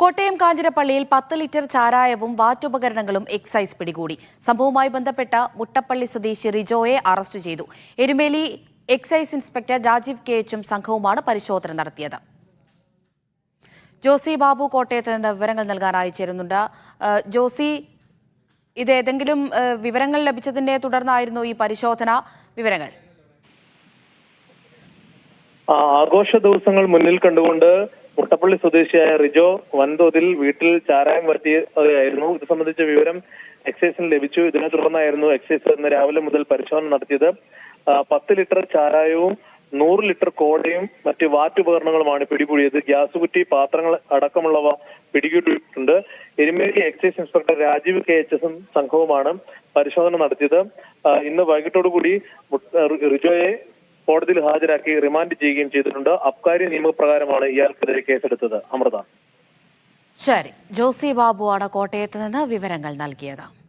കോട്ടയം കാഞ്ഞിരപ്പള്ളിയിൽ പത്ത് litre ചാരായവും വാറ്റുപകരണങ്ങളും excise പിടികൂടി. സംഭവവുമായി ബന്ധപ്പെട്ട മുട്ടപ്പള്ളി സ്വദേശി റിജോയെ അറസ്റ്റ് ചെയ്തു. Erumeli excise inspector Rajeev K എച്ചും സംഘവുമാണ് പരിശോധന നടത്തിയത്. ജോസി ബാബു കോട്ടയത്ത് നിന്ന് വിവരങ്ങൾ നൽകാനായി ചേരുന്നുണ്ട്. ജോസി ഇത് ഏതെങ്കിലും വിവരങ്ങൾ ലഭിച്ചതിനെ തുടർന്നായിരുന്നു ഈ പരിശോധന. വിവരങ്ങൾ. ആഘോഷ ദിവസങ്ങൾ മുന്നിൽ കണ്ടുകൊണ്ട് മുട്ടപ്പള്ളി സ്വദേശിയായ റിജോ വൻതോതിൽ വീട്ടിൽ ചാരായം വരുത്തിയായിരുന്നു ഇത് സംബന്ധിച്ച വിവരം എക്സൈസിന് ലഭിച്ചു. ഇതിനെ തുടർന്നായിരുന്നു എക്സൈസ് ഇന്ന് രാവിലെ മുതൽ പരിശോധന നടത്തിയത്. പത്ത് ലിറ്റർ ചാരായവും നൂറ് ലിറ്റർ കോടയും മറ്റ് വാറ്റുപകരണങ്ങളുമാണ് പിടികൂടിയത്. ഗ്യാസ് കുറ്റി പാത്രങ്ങൾ അടക്കമുള്ളവ പിടികൂടിയിട്ടുണ്ട്. Erumeli excise inspector Rajeev K H എസും സംഘവുമാണ് പരിശോധന നടത്തിയത്. ഇന്ന് വൈകിട്ടോടുകൂടി റിജോയെ കോടതിയിൽ ഹാജരാക്കി റിമാൻഡ് ചെയ്യുകയും ചെയ്തിട്ടുണ്ട്. അബ്കാരി നിയമപ്രകാരമാണ് ഇയാൾക്കെതിരെ കേസെടുത്തത്. അമൃത. ശരി. ജോസി ബാബുവാണ് കോട്ടയത്ത് നിന്ന് വിവരങ്ങൾ നൽകിയത്.